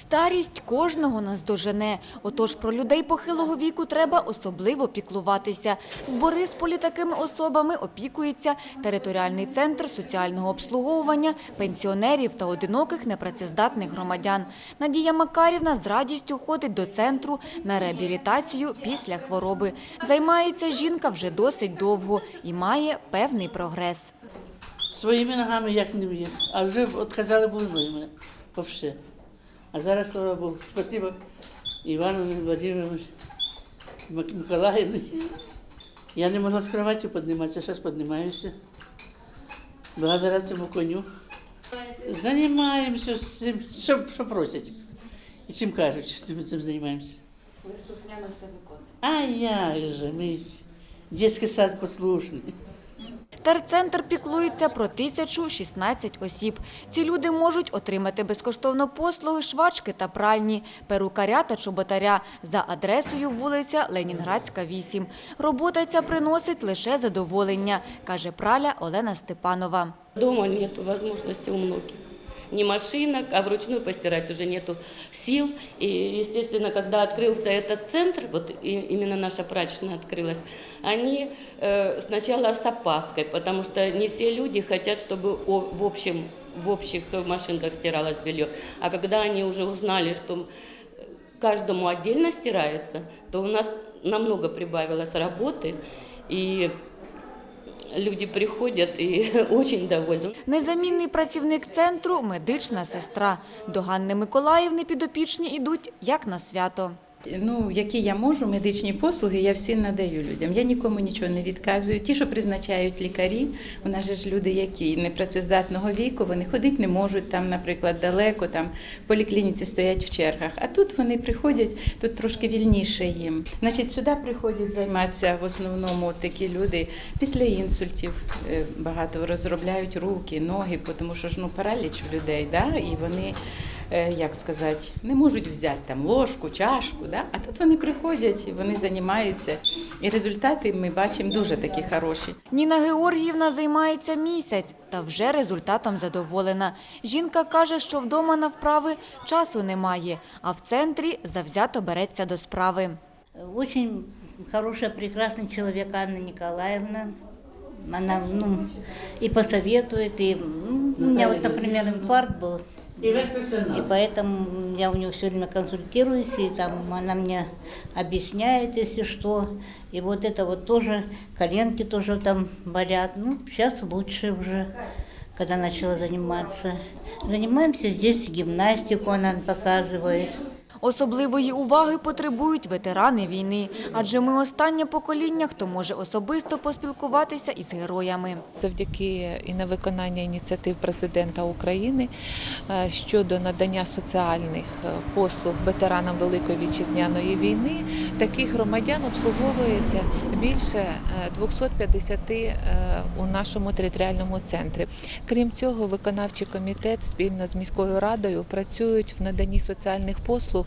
Старість кожного наздожене. Отож про людей похилого віку треба особливо піклуватися. В Борисполі такими особами опікується територіальний центр соціального обслуговування пенсіонерів та одиноких непрацездатних громадян. Надія Макарівна з радістю ходить до центру на реабілітацію після хвороби. Займається жінка вже досить довго і має певний прогрес. Своїми ногами як не вмію. А вже відказали були мене. Взагалі. А зараз, слава Богу, спасибо Івану Владимировичу Мик- Миколаївні. Я не могла з кроваті підніматися, зараз піднімаюся. Благодаря цьому коню. Займаємося цим, що, що просять. І чим кажуть, цим, цим займаємося. Ви слухняно все виконуєте. А як же, ми дитячий сад послушний. Терцентр піклується про 1016 осіб. Ці люди можуть отримати безкоштовно послуги швачки та пральні, перукаря та чоботаря за адресою вулиця Ленінградська, 8. Робота ця приносить лише задоволення, каже праля Олена Степанова. Дома немає можливості у многих. Ни машинок, а вручную постирать уже нету сил. И, естественно, когда открылся этот центр, вот и- именно наша прачечная открылась, они э, сначала с опаской, потому что не все люди хотят, чтобы о- в общем в общих машинках стиралось белье. А когда они уже узнали, что э, каждому отдельно стирается, то у нас намного прибавилось работы, и люди приходять і очень довольні. Незамінний працівник центру – медична сестра. До Ганни Миколаївни підопічні йдуть як на свято. Ну, які я можу, медичні послуги, я всі надаю людям. Я нікому нічого не відказую. Ті, що призначають лікарі, у нас же ж люди, які непрацездатного віку, вони ходити не можуть там, наприклад, далеко, там в поліклініці стоять в чергах. А тут вони приходять, тут трошки вільніше їм. Значить, сюди приходять займатися в основному такі люди після інсультів. е, Багато розробляють руки, ноги, тому що ж ну параліч в людей, да? і вони як сказати, не можуть взяти там ложку, чашку, да? а тут вони приходять, і вони займаються. І результати ми бачимо дуже такі хороші. Ніна Георгіївна займається місяць та вже результатом задоволена. Жінка каже, що вдома на вправи часу немає, а в центрі завзято береться до справи. Очень хорошая, прекрасный человек Анна Николаевна. Она ну, и посоветует, и ну, у меня вот, например, инфаркт был, И персонал. поэтому я у нее все время консультируюсь, и там она мне объясняет, если что. И вот это вот тоже, коленки тоже там болят. Ну, сейчас лучше уже, когда начала заниматься. Занимаемся здесь гимнастику, она показывает. Особливої уваги потребують ветерани війни, адже ми останнє покоління, хто може особисто поспілкуватися із героями. завдяки і на виконання ініціатив президента України е, щодо надання соціальних е, послуг ветеранам Великої вітчизняної війни. Таких громадян обслуговується більше е, 250 е, у нашому територіальному центрі. Крім цього, виконавчий комітет спільно з міською радою працюють в наданні соціальних послуг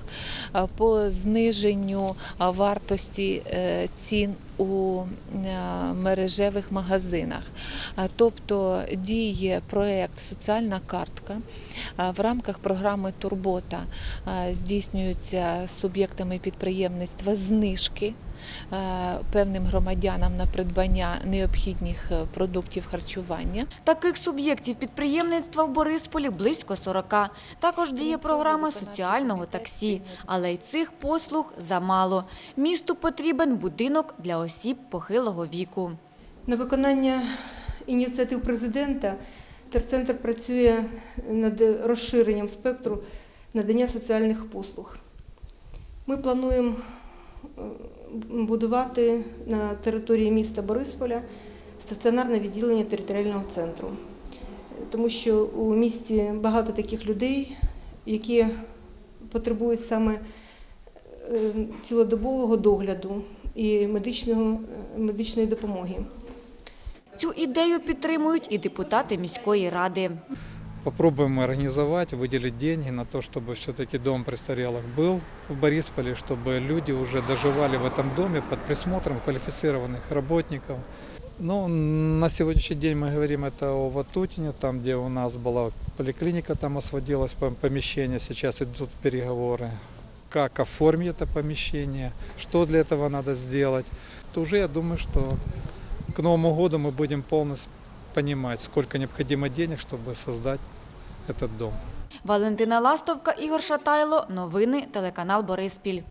по зниженню е, вартості е, цін у е, мережевих магазинах. Тобто діє проєкт Соціальна картка. В рамках програми Турбота здійснюються з суб'єктами підприємництва знижки певним громадянам на придбання необхідних е, продуктів харчування. Таких суб'єктів підприємництва в Борисполі близько 40. Також діє програма соціального таксі, але й цих послуг замало. Місту потрібен будинок для осіб похилого віку. На виконання ініціатив президента терцентр працює над розширенням спектру надання соціальних послуг. Ми плануємо е, будувати на території міста Борисполя стаціонарне відділення територіального центру, тому що у місті багато таких людей, які потребують саме е, цілодобового догляду і медичного, е, медичної допомоги. Цю ідею підтримують і депутати міської ради. Попробуем организовать, выделить деньги на то, чтобы все-таки дом престарелых был в Борисполе, чтобы люди уже доживали в этом доме под присмотром квалифицированных работников. Ну, на сегодняшний день мы говорим это о Ватутине, там, где у нас была поликлиника, там освободилось пом- помещение, сейчас идут переговоры. Как оформить это помещение, что для этого надо сделать. То уже я думаю, что к Новому году мы будем полностью понимать, сколько необходимо денег, чтобы создать этот дом. Валентина Ластовка, Ігор Шатайло. Новини телеканал Бориспіль.